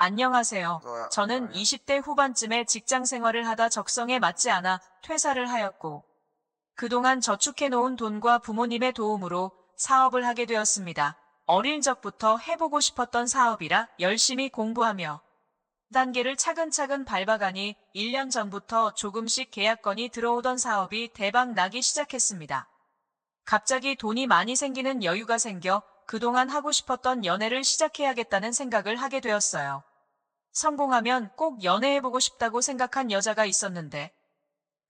안녕하세요. 너야, 저는 너야. 20대 후반쯤에 직장 생활을 하다 적성에 맞지 않아 퇴사를 하였고, 그동안 저축해놓은 돈과 부모님의 도움으로 사업을 하게 되었습니다. 어릴 적부터 해보고 싶었던 사업이라 열심히 공부하며 단계를 차근차근 밟아가니 1년 전부터 조금씩 계약건이 들어오던 사업이 대박 나기 시작했습니다. 갑자기 돈이 많이 생기는 여유가 생겨 그동안 하고 싶었던 연애를 시작해야겠다는 생각을 하게 되었어요. 성공하면 꼭 연애해보고 싶다고 생각한 여자가 있었는데,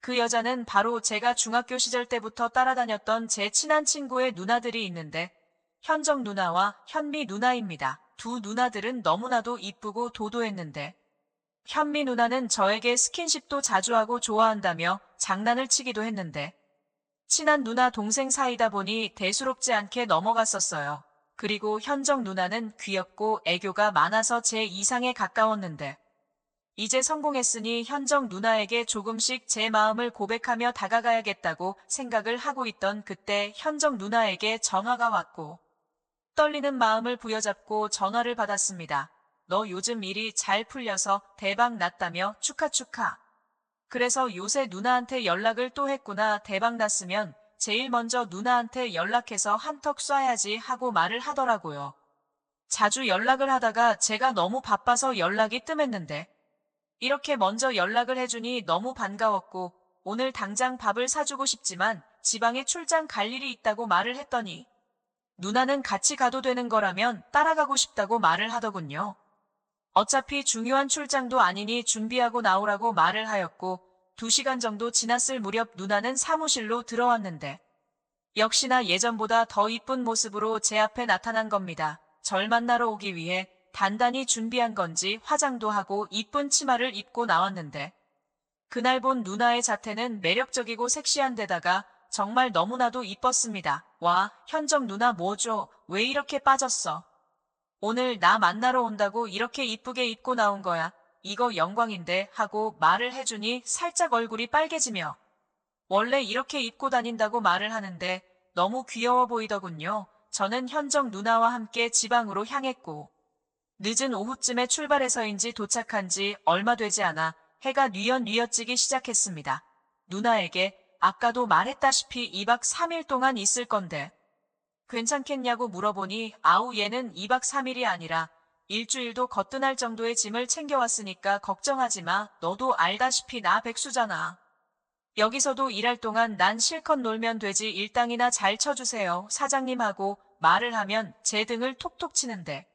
그 여자는 바로 제가 중학교 시절 때부터 따라다녔던 제 친한 친구의 누나들이 있는데, 현정 누나와 현미 누나입니다. 두 누나들은 너무나도 이쁘고 도도했는데, 현미 누나는 저에게 스킨십도 자주 하고 좋아한다며 장난을 치기도 했는데, 친한 누나 동생 사이다 보니 대수롭지 않게 넘어갔었어요. 그리고 현정 누나는 귀엽고 애교가 많아서 제 이상에 가까웠는데, 이제 성공했으니 현정 누나에게 조금씩 제 마음을 고백하며 다가가야겠다고 생각을 하고 있던 그때 현정 누나에게 전화가 왔고, 떨리는 마음을 부여잡고 전화를 받았습니다. 너 요즘 일이 잘 풀려서 대박 났다며 축하 축하. 그래서 요새 누나한테 연락을 또 했구나 대박 났으면 제일 먼저 누나한테 연락해서 한턱 쏴야지 하고 말을 하더라고요. 자주 연락을 하다가 제가 너무 바빠서 연락이 뜸했는데 이렇게 먼저 연락을 해주니 너무 반가웠고 오늘 당장 밥을 사주고 싶지만 지방에 출장 갈 일이 있다고 말을 했더니 누나는 같이 가도 되는 거라면 따라가고 싶다고 말을 하더군요. 어차피 중요한 출장도 아니니 준비하고 나오라고 말을 하였고, 두 시간 정도 지났을 무렵 누나는 사무실로 들어왔는데, 역시나 예전보다 더 이쁜 모습으로 제 앞에 나타난 겁니다. 절 만나러 오기 위해 단단히 준비한 건지 화장도 하고 이쁜 치마를 입고 나왔는데, 그날 본 누나의 자태는 매력적이고 섹시한 데다가 정말 너무나도 이뻤습니다. 와, 현정 누나 뭐죠? 왜 이렇게 빠졌어? 오늘 나 만나러 온다고 이렇게 이쁘게 입고 나온 거야. 이거 영광인데 하고 말을 해주니 살짝 얼굴이 빨개지며 원래 이렇게 입고 다닌다고 말을 하는데 너무 귀여워 보이더군요. 저는 현정 누나와 함께 지방으로 향했고 늦은 오후쯤에 출발해서인지 도착한 지 얼마 되지 않아 해가 뉘엿뉘엿지기 시작했습니다. 누나에게 아까도 말했다시피 2박 3일 동안 있을 건데 괜찮겠냐고 물어보니 아우 얘는 2박 3일이 아니라 일주일도 거뜬할 정도의 짐을 챙겨왔으니까 걱정하지 마. 너도 알다시피 나 백수잖아. 여기서도 일할 동안 난 실컷 놀면 되지 일당이나 잘 쳐주세요. 사장님하고 말을 하면 제 등을 톡톡 치는데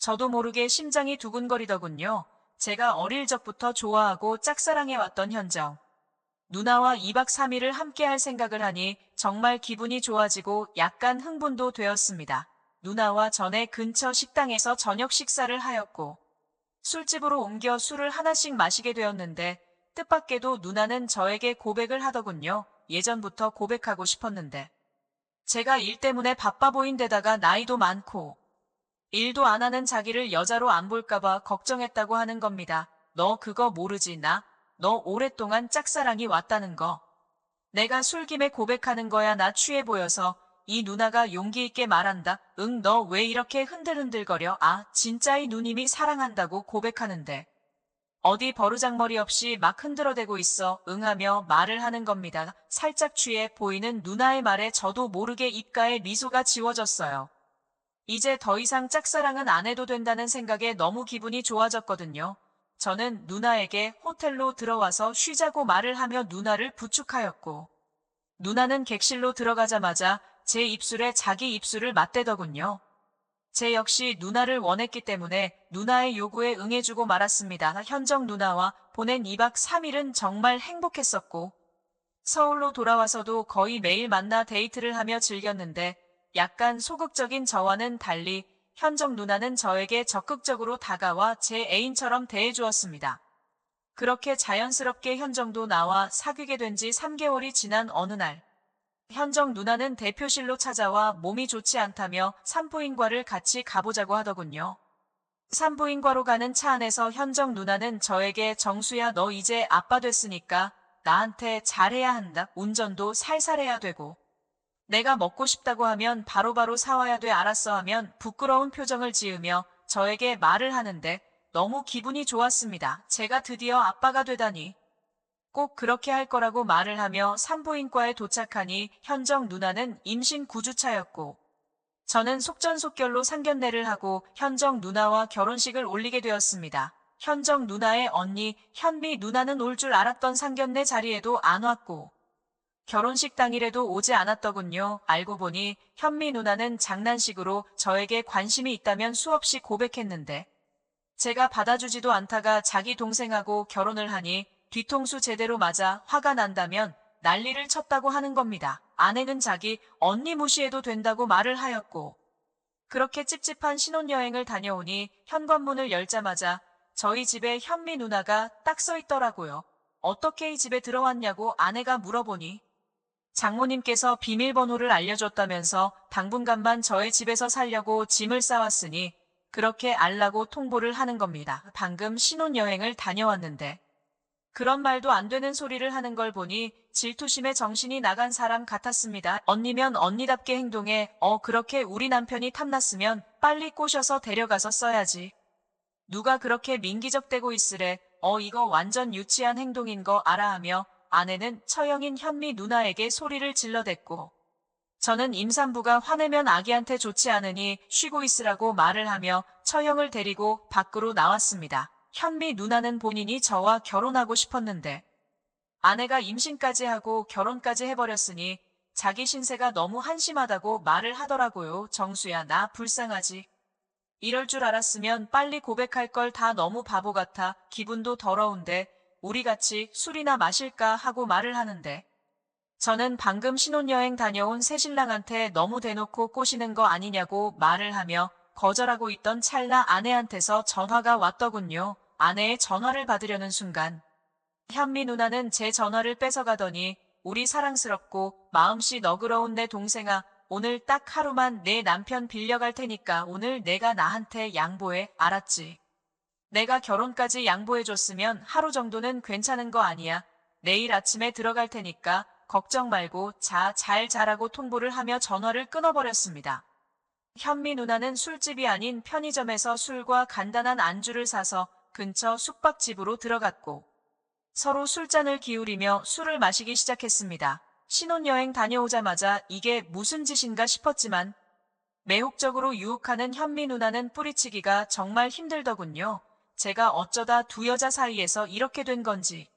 저도 모르게 심장이 두근거리더군요. 제가 어릴 적부터 좋아하고 짝사랑해왔던 현정. 누나와 2박 3일을 함께 할 생각을 하니 정말 기분이 좋아지고 약간 흥분도 되었습니다. 누나와 전에 근처 식당에서 저녁 식사를 하였고 술집으로 옮겨 술을 하나씩 마시게 되었는데 뜻밖에도 누나는 저에게 고백을 하더군요. 예전부터 고백하고 싶었는데 제가 일 때문에 바빠 보인 데다가 나이도 많고 일도 안 하는 자기를 여자로 안 볼까봐 걱정했다고 하는 겁니다. 너 그거 모르지 나? 너 오랫동안 짝사랑이 왔다는 거. 내가 술김에 고백하는 거야 나 취해 보여서 이 누나가 용기 있게 말한다. 응 너 왜 이렇게 흔들흔들거려? 아 진짜 이 누님이 사랑한다고 고백하는데. 어디 버르장머리 없이 막 흔들어대고 있어 응하며 말을 하는 겁니다. 살짝 취해 보이는 누나의 말에 저도 모르게 입가에 미소가 지워졌어요. 이제 더 이상 짝사랑은 안 해도 된다는 생각에 너무 기분이 좋아졌거든요. 저는 누나에게 호텔로 들어와서 쉬자고 말을 하며 누나를 부축하였고, 누나는 객실로 들어가자마자 제 입술에 자기 입술을 맞대더군요. 제 역시 누나를 원했기 때문에 누나의 요구에 응해주고 말았습니다. 현정 누나와 보낸 2박 3일은 정말 행복했었고, 서울로 돌아와서도 거의 매일 만나 데이트를 하며 즐겼는데, 약간 소극적인 저와는 달리 현정 누나는 저에게 적극적으로 다가와 제 애인처럼 대해주었습니다. 그렇게 자연스럽게 현정도 나와 사귀게 된 지 3개월이 지난 어느 날, 현정 누나는 대표실로 찾아와 몸이 좋지 않다며 산부인과를 같이 가보자고 하더군요. 산부인과로 가는 차 안에서 현정 누나는 저에게 정수야 너 이제 아빠 됐으니까 나한테 잘해야 한다. 운전도 살살 해야 되고. 내가 먹고 싶다고 하면 바로바로 사와야 돼 알았어 하면 부끄러운 표정을 지으며 저에게 말을 하는데 너무 기분이 좋았습니다. 제가 드디어 아빠가 되다니. 꼭 그렇게 할 거라고 말을 하며 산부인과에 도착하니 현정 누나는 임신 9주차였고 저는 속전속결로 상견례를 하고 현정 누나와 결혼식을 올리게 되었습니다. 현정 누나의 언니 현미 누나는 올 줄 알았던 상견례 자리에도 안 왔고 결혼식 당일에도 오지 않았더군요. 알고 보니 현미 누나는 장난식으로 저에게 관심이 있다면 수없이 고백했는데 제가 받아주지도 않다가 자기 동생하고 결혼을 하니 뒤통수 제대로 맞아 화가 난다면 난리를 쳤다고 하는 겁니다. 아내는 자기 언니 무시해도 된다고 말을 하였고 그렇게 찝찝한 신혼여행을 다녀오니 현관문을 열자마자 저희 집에 현미 누나가 딱 서 있더라고요. 어떻게 이 집에 들어왔냐고 아내가 물어보니 장모님께서 비밀번호를 알려줬다면서 당분간만 저의 집에서 살려고 짐을 싸왔으니 그렇게 알라고 통보를 하는 겁니다. 방금 신혼여행을 다녀왔는데 그런 말도 안 되는 소리를 하는 걸 보니 질투심에 정신이 나간 사람 같았습니다. 언니면 언니답게 행동해 어 그렇게 우리 남편이 탐났으면 빨리 꼬셔서 데려가서 써야지. 누가 그렇게 민기적대고 있으래 어 이거 완전 유치한 행동인 거 알아 하며 아내는 처형인 현미 누나에게 소리를 질러댔고 저는 임산부가 화내면 아기한테 좋지 않으니 쉬고 있으라고 말을 하며 처형을 데리고 밖으로 나왔습니다. 현미 누나는 본인이 저와 결혼하고 싶었는데 아내가 임신까지 하고 결혼까지 해버렸으니 자기 신세가 너무 한심하다고 말을 하더라고요. 정수야 나 불쌍하지. 이럴 줄 알았으면 빨리 고백할 걸 다 너무 바보 같아 기분도 더러운데 우리 같이 술이나 마실까 하고 말을 하는데 저는 방금 신혼여행 다녀온 새신랑한테 너무 대놓고 꼬시는 거 아니냐고 말을 하며 거절하고 있던 찰나 아내한테서 전화가 왔더군요. 아내의 전화를 받으려는 순간 현미 누나는 제 전화를 뺏어가더니 우리 사랑스럽고 마음씨 너그러운 내 동생아 오늘 딱 하루만 내 남편 빌려갈 테니까 오늘 내가 나한테 양보해 알았지. 내가 결혼까지 양보해줬으면 하루 정도는 괜찮은 거 아니야. 내일 아침에 들어갈 테니까 걱정 말고 자, 잘 자라고 통보를 하며 전화를 끊어버렸습니다. 현미 누나는 술집이 아닌 편의점에서 술과 간단한 안주를 사서 근처 숙박집으로 들어갔고 서로 술잔을 기울이며 술을 마시기 시작했습니다. 신혼여행 다녀오자마자 이게 무슨 짓인가 싶었지만 매혹적으로 유혹하는 현미 누나는 뿌리치기가 정말 힘들더군요. 제가 어쩌다 두 여자 사이에서 이렇게 된 건지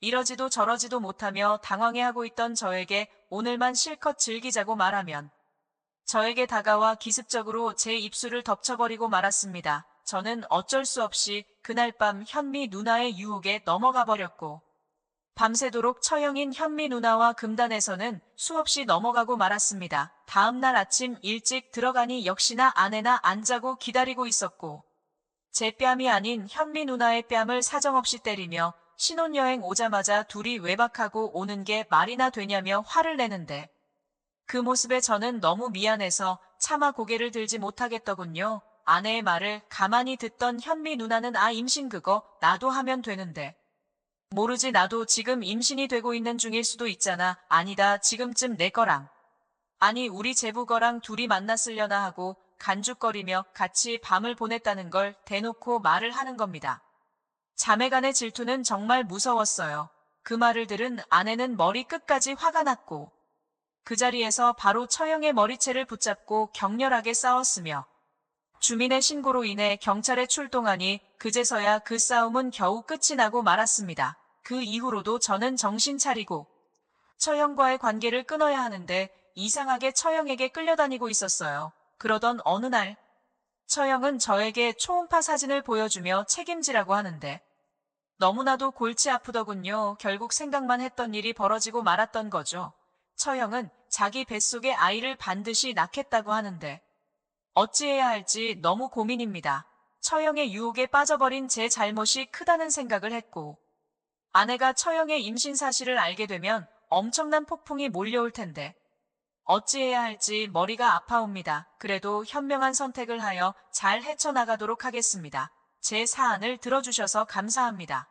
이러지도 저러지도 못하며 당황해하고 있던 저에게 오늘만 실컷 즐기자고 말하면 저에게 다가와 기습적으로 제 입술을 덮쳐버리고 말았습니다. 저는 어쩔 수 없이 그날 밤 현미 누나의 유혹에 넘어가 버렸고 밤새도록 처형인 현미 누나와 금단에서는 수없이 넘어가고 말았습니다. 다음날 아침 일찍 들어가니 역시나 아내나 안 자고 기다리고 있었고 제 뺨이 아닌 현미 누나의 뺨을 사정없이 때리며 신혼여행 오자마자 둘이 외박하고 오는 게 말이나 되냐며 화를 내는데 그 모습에 저는 너무 미안해서 차마 고개를 들지 못하겠더군요. 아내의 말을 가만히 듣던 현미 누나는 아 임신 그거 나도 하면 되는데 모르지 나도 지금 임신이 되고 있는 중일 수도 있잖아. 아니다 지금쯤 내 거랑. 아니 우리 제부 거랑 둘이 만났으려나 하고 간죽거리며 같이 밤을 보냈다는 걸 대놓고 말을 하는 겁니다. 자매간의 질투는 정말 무서웠어요. 그 말을 들은 아내는 머리 끝까지 화가 났고 그 자리에서 바로 처형의 머리채를 붙잡고 격렬하게 싸웠으며 주민의 신고로 인해 경찰에 출동하니 그제서야 그 싸움은 겨우 끝이 나고 말았습니다. 그 이후로도 저는 정신 차리고 처형과의 관계를 끊어야 하는데 이상하게 처형에게 끌려다니고 있었어요. 그러던 어느 날 처형은 저에게 초음파 사진을 보여주며 책임지라고 하는데 너무나도 골치 아프더군요. 결국 생각만 했던 일이 벌어지고 말았던 거죠. 처형은 자기 뱃속에 아이를 반드시 낳겠다고 하는데 어찌해야 할지 너무 고민입니다. 처형의 유혹에 빠져버린 제 잘못이 크다는 생각을 했고 아내가 처형의 임신 사실을 알게 되면 엄청난 폭풍이 몰려올 텐데 어찌해야 할지 머리가 아파옵니다. 그래도 현명한 선택을 하여 잘 헤쳐나가도록 하겠습니다. 제 사안을 들어주셔서 감사합니다.